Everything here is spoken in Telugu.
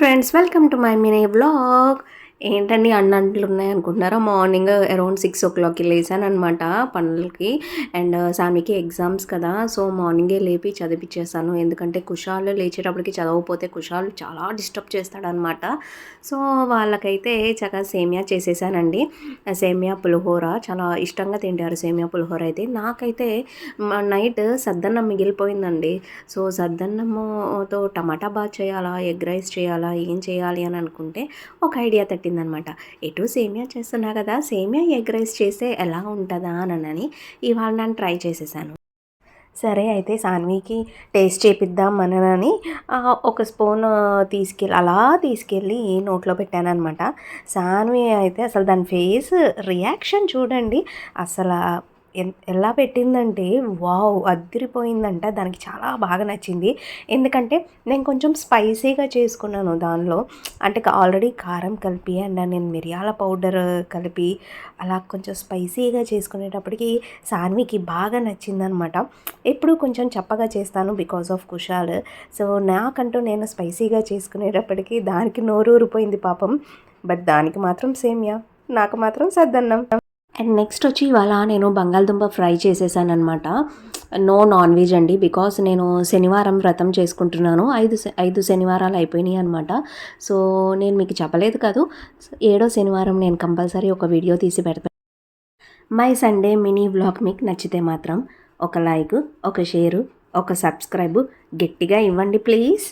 Friends welcome to my mini vlog ఏంటండి అన్నట్లు ఉన్నాయి అనుకుంటున్నారా? మార్నింగ్ అరౌండ్ సిక్స్ ఓ క్లాక్కి లేసాను అనమాట పనులకి అండ్ uh, సామికి ఎగ్జామ్స్ కదా సో మార్నింగే లేపి చదివించేసాను ఎందుకంటే కుషాలు లేచేటప్పటికి చదవకపోతే కుషాలు చాలా డిస్టర్బ్ చేస్తాడనమాట సో వాళ్ళకైతే చక్కగా సేమియా చేసేసానండి. సేమియా పులిహోర చాలా ఇష్టంగా తింటారు సేమియా పులిహోర అయితే. నాకైతే నైట్ సద్దన్నం మిగిలిపోయిందండి. సో సద్దన్నముతో టమాటా బాత్ చేయాలా ఎగ్ రైస్ చేయాలా ఏం చేయాలి అని అనుకుంటే ఒక ఐడియా చెప్పిందనమాట. ఎటు సేమియా చేస్తున్నా కదా సేమియా ఎగ్ రైస్ చేస్తే ఎలా ఉంటుందా? అని ఇవాళ నేను ట్రై చేసేసాను. సరే అయితే సాన్వికి టేస్ట్ చేపిద్దాం మనని ఒక స్పూన్ తీసుకెళ్ళి అలా తీసుకెళ్ళి నోట్లో పెట్టానమాట సాన్వి అయితే అసలు దాని ఫేస్ రియాక్షన్ చూడండి అసలు ఎలా పెట్టిందంటే వావ్ అదిరిపోయిందంట. దానికి చాలా బాగా నచ్చింది. ఎందుకంటే నేను కొంచెం స్పైసీగా చేసుకున్నాను దానిలో. అంటే ఆల్రెడీ కారం కలిపి అండ్ నేను మిరియాల పౌడర్ కలిపి అలా కొంచెం స్పైసీగా చేసుకునేటప్పటికి సాన్వికి బాగా నచ్చిందనమాట. ఎప్పుడు కొంచెం చప్పగా చేస్తాను బికాస్ ఆఫ్ కుషాల్. సో నాకంటూ నేను స్పైసీగా చేసుకునేటప్పటికి దానికి నోరూరిపోయింది పాపం. బట్ దానికి మాత్రం సేమ్యా. నాకు మాత్రం సద్దన్నం. అండ్ నెక్స్ట్ వచ్చి ఇవాళ నేను బంగాళదుంప ఫ్రై చేసేసాను అనమాట నో నాన్ వెజ్ అండి. బికాస్ నేను శనివారం వ్రతం చేసుకుంటున్నాను. ఐదు ఐదు శనివారాలు అయిపోయినాయి అనమాట సో నేను మీకు చెప్పలేదు కాదు. ఏడో శనివారం నేను కంపల్సరీ ఒక వీడియో తీసి పెడతాను మై సండే మినీ వ్లాగ్ మీకు నచ్చితే మాత్రం ఒక లైక్ ఒక షేరు ఒక సబ్స్క్రైబ్ గట్టిగా ఇవ్వండి ప్లీజ్.